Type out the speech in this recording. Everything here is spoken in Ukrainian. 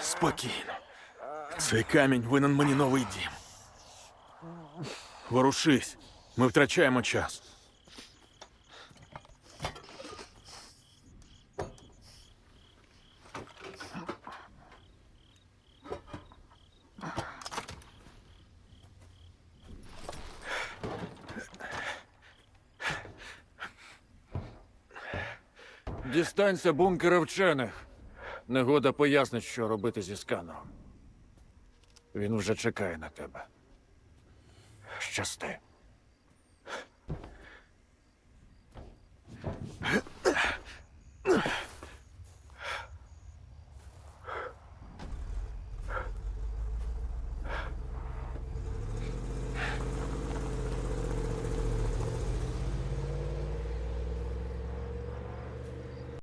Спокійно. Цей камінь винен мені новий дім. Ворушись. Ми втрачаємо час. Дістанься бункера вчених. Негода пояснить, що робити зі сканером. Він вже чекає на тебе. Щасти.